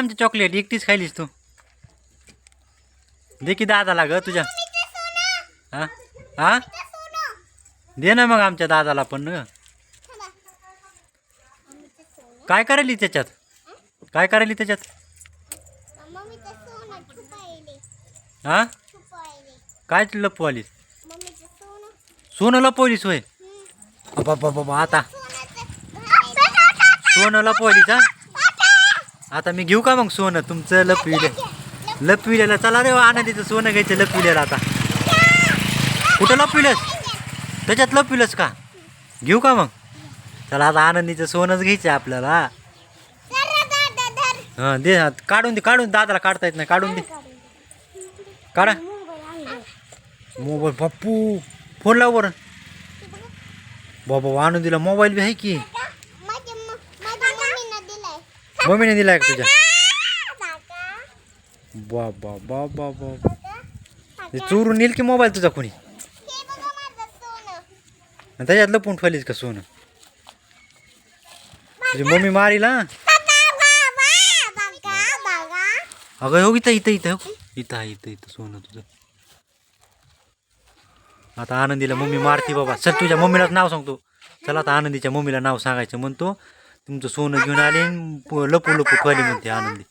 आमची चॉकलेट एकटीच खायलीस तू. दे की दादाला ग तुझ्या. हा? हा? दे ना मग आमच्या दादाला पण ग. काय करायली त्याच्यात? काय करायली त्याच्यात? हा? काय लपवालीस? सोनं. लपवलीस होय. बाबा बाबा आता. सोनं सोनं लपवलीस हा? आता मी घेऊ का मग सोनं? तुमचं लपविले लपविलेलं चला रे हो, आनंदीचं सोनं घ्यायचं लपविलेलं आता. कुठं लपविलंस त्याच्यात लपविलंस का? घेऊ का मग? चला आता आनंदीचं सोनंच घ्यायचं आपल्याला. हां दे काढून दे काढून दादाला काढता येत नाही काढून दे. काढा. मोबाईल बाप्पू फोन लाव बरं. बाबा आनंदीला मोबाईल बी आहे की माझ्या म- माझ्या मम्मीनं दिलाय मम्मीने दिलाय का तुझ्या? काका, बाबा बाबा चोरून नेल की मोबाईल तुझा कोणी? त्याच्यात लपून ठेवलीस का सोनं? तुझी मम्मी मारील हा. अगं हो इथं इथं इथं हो. इथं आहे इथं इथं सोनं तुझं. आता आनंदीला मम्मी मारती बाबा. चल तुझ्या मम्मीलाच नाव सांगतो. चल आता आनंदीच्या मम्मीला नाव सांगायचं म्हणतो. तुमचं सोनं घेऊन आले आणि लपू लपू खाली म्हणते आनंदी.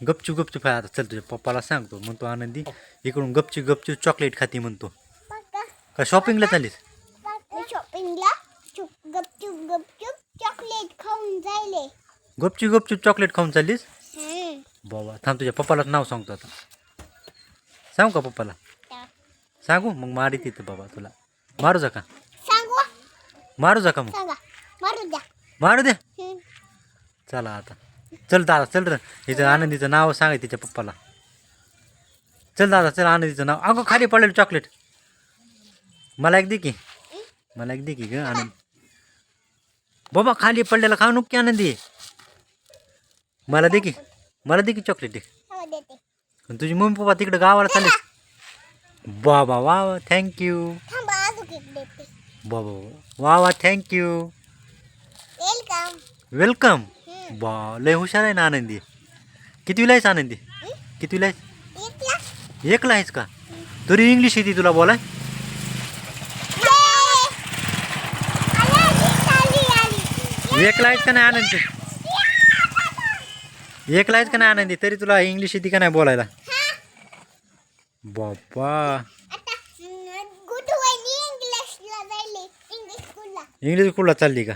हे गपचूप आहे. आता चल तुझ्या पप्पाला सांगतो. म्हणतो आनंदी इकडून गपचूप गपचूप चॉकलेट खाती म्हणतो. का शॉपिंगला चालीस मी शॉपिंगला चुप गपचूप गपचूप चॉकलेट खाऊन जायले. गपचूप गपचूप चॉकलेट खाऊन चाललीस. बाबा थांब तुझ्या पप्पालाच नाव सांगतो आता. सांगू का पप्पाला? सांगू. मग मारी तिथं बाबा तुला. मारू जा का सांगू. मारू जा का मग. सांगा. मारू द्या. मारू. चला आता. चल दादा चल रे. आनंदीचं नाव सांगाय तिच्या पप्पाला. चल दादा चल आनंदीचं नाव. अगं खाली पडलेलं चॉकलेट मला एक दे की. मला एक दे की ग आनंद. बाबा खाली पडलेलं खाऊ नको की आनंदी. मला दे की. मला दे की चॉकलेट दे. आणि तुझी मम्मी पप्पा तिकडे गावाला चालेल. बाबा वा वा थँक्यू बाबा वा वा थँक्यू वेलकम वेलकम हम्म. बा लय हुशार आहे ना आनंदी. किती आहेस आनंदी? किती आहेस इथला एकला आहेस का? तरी इंग्लिश येते तुला बोलाय. एकला आहेस का नाही आनंदी? एकला आहेस का नाही आनंदी? तरी तुला इंग्लिश येते का नाही बोलायला? बाबा इंग्लिश स्कूलला चालली का?